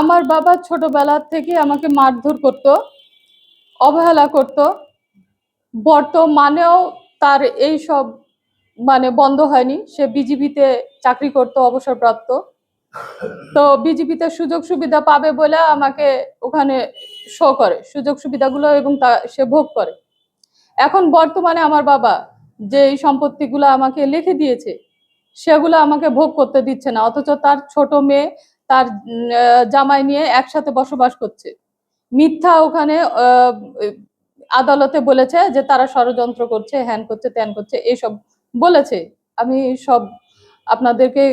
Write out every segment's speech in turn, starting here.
আমার বাবা ছোটবেলা থেকে আমাকে মারধর করত, অবহেলা করত। বর্তমানেও তার এই সব মানে বন্ধ হয়নি। সে বিজিবিতে চাকরি করত, অবসরপ্রাপ্ত। তো বিজিবিতে সুযোগ সুবিধা পাবে বলে আমাকে ওখানে শো করে। সুযোগ সুবিধাগুলো এবং তা সে ভোগ করে। এখন বর্তমানে আমার বাবা যে এই সম্পত্তিগুলো আমাকে লিখে দিয়েছে, সেগুলো আমাকে ভোগ করতে দিচ্ছে না। অথচ তার ছোট মেয়ে তার জামাই নিয়ে একসাথে বসবাস করছে। মিথ্যা ওখানে আদালতে বলেছে যে তারা ষড়যন্ত্র করছে, হ্যান করছে, ত্যান করছে এইসব বলেছে। আমি সব আপনাদেরকে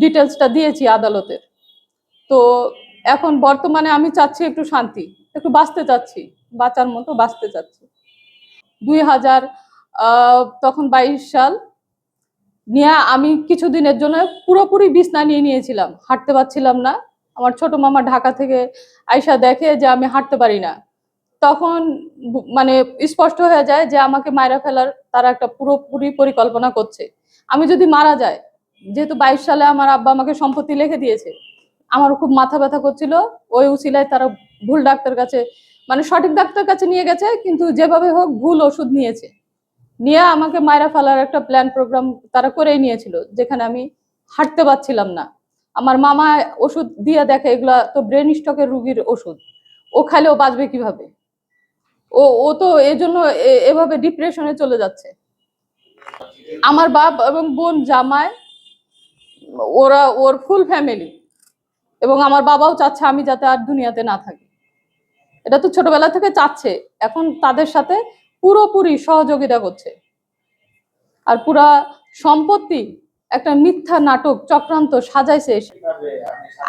ডিটেলসটা দিয়েছি আদালতের। তো এখন বর্তমানে আমি চাচ্ছি একটু শান্তি, একটু বাঁচতে চাচ্ছি, বাঁচার মতো বাঁচতে চাচ্ছি। দুই হাজার তখন বাইশ সাল নিয়ে আমি কিছুদিনের জন্য পুরোপুরি বিছনা নিয়ে নিয়েছিলাম। হাঁটতে পারছিলাম না। আমার ছোট মামা ঢাকা থেকে আয়সা দেখে যে আমি হাঁটতে পারি না। তখন মানে স্পষ্ট হয়ে যায় যে আমাকে মায়েরা ফেলার তারা একটা পুরোপুরি পরিকল্পনা করছে। আমি যদি মারা যায় যেহেতু বাইশ সালে আমার আব্বা আমাকে সম্পত্তি লিখে দিয়েছে আমার খুব মাথা ব্যথা করছিল। ওই উসিলায় তারা ভুল ডাক্তার কাছে মানে সঠিক ডাক্তার কাছে নিয়ে গেছে, কিন্তু যেভাবে হোক ভুল ওষুধ নিয়েছে। নিয়ে আমাকে মায়েরা ফেলার একটা প্ল্যান প্রোগ্রাম তারা করেই নিয়েছিল, যেখানে আমি হাঁটতে পারছিলাম না। আমার মামা ওষুধ দিয়ে দেখে, এগুলা তো ব্রেন স্ট্রোকের রুগীর ওষুধ। ও খাইলেও বাঁচবে কীভাবে? ও ও তো এই জন্য এভাবে ডিপ্রেশনে চলে যাচ্ছে। আমার বাপ এবং বোন জামাই, ওরা ওর ফুল ফ্যামিলি এবং আমার বাবাও চাচ্ছে আমি যাতে আর দুনিয়াতে না থাকি। এটা তো ছোটবেলা থেকে চাচ্ছে। এখন তাদের সাথে পুরোপুরি সহযোগিতা করছে। আর পুরা সম্পত্তি একটা মিথ্যা নাটক চক্রান্ত সাজাইছে।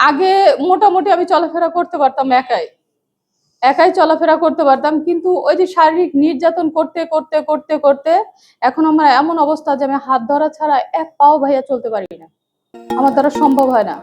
আগে মোটামুটি আমি চলাফেরা করতে পারতাম একাই। একাই চলাফেরা করতে পারতাম, কিন্তু ওই যে শারীরিক নির্যাতন করতে করতে করতে করতে এখন আমার এমন অবস্থা যে আমি হাত ধরা ছাড়া এক পাও ভাইয়া চলতে পারি না। আমার দ্বারা সম্ভব হয় না।